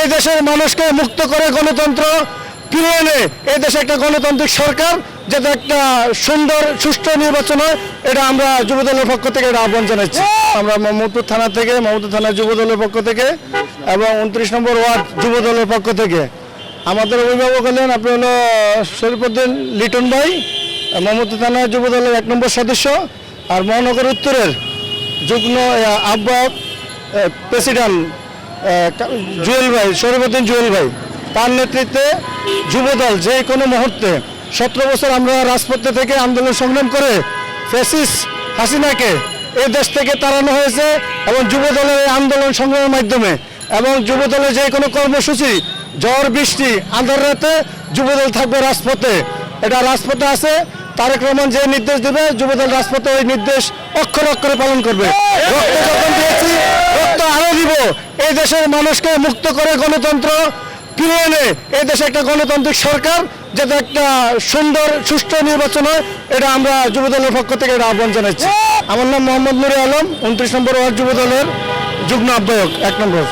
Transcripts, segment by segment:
এই দেশের মানুষকে মুক্ত করে গণতন্ত্র ফিরিয়ে এনে এই দেশে একটা গণতান্ত্রিক সরকার যাতে একটা সুন্দর সুষ্ঠু নির্বাচন হয় এটা আমরা যুবদলের পক্ষ থেকে এটা আহ্বান জানাচ্ছি। আমরা মোহাম্মদপুর থানা থেকে মোহাম্মদপুর থানা যুবদলের পক্ষ থেকে এবং উনত্রিশ নম্বর ওয়ার্ড যুবদলের পক্ষ থেকে। আমাদের অভিভাবক হলেন আপনি হলো শরীফুদ্দিন লিটন ভাই মোহাম্মদপুর থানা যুবদলের এক নম্বর সদস্য আর মহানগর উত্তরের যুগ্ম আহ, আহ্বায়ক প্রেসিডেন্ট জুয়েল ভাই শরীফুদ্দিন জুয়েল ভাই, তার নেতৃত্বে যুবদল যে কোনো মুহূর্তে সতেরো বছর আমরা রাজপথে থেকে আন্দোলন সংগ্রাম করে ফেসিস হাসিনাকে এই দেশ থেকে তাড়ানো হয়েছে এবং যুবদলের আন্দোলন সংগ্রামের মাধ্যমে এবং যুবদলের যে কোনো কর্মসূচি, ঝড়, বৃষ্টি, আন্ধার রাতে যুবদল থাকবে রাজপথে। এটা রাজপথে আছে, তারেক রহমান যে নির্দেশ দেবে, যুবদল রাজপথে ওই নির্দেশ অক্ষর অক্ষরে পালন করবে। রক্ত দিব। এই দেশের মানুষকে মুক্ত করে গণতন্ত্র ফিরিয়ে এনে এই দেশে একটা গণতান্ত্রিক সরকার, যাতে একটা সুন্দর, সুষ্ঠু নির্বাচন হয়, এটা আমরা যুবদলের পক্ষ থেকে এটা আহ্বান জানাচ্ছি। আমার নাম মোহাম্মদ নুরে আলম, উনত্রিশ নম্বর ওয়ার্ড যুবদলের যুগ্ম আহ্বায়ক, এক নম্বর।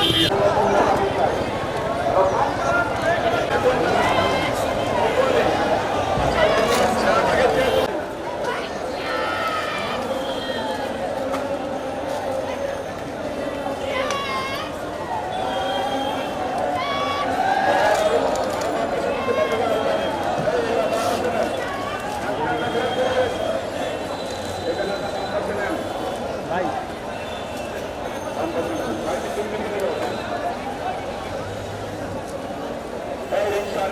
এই রিক্সার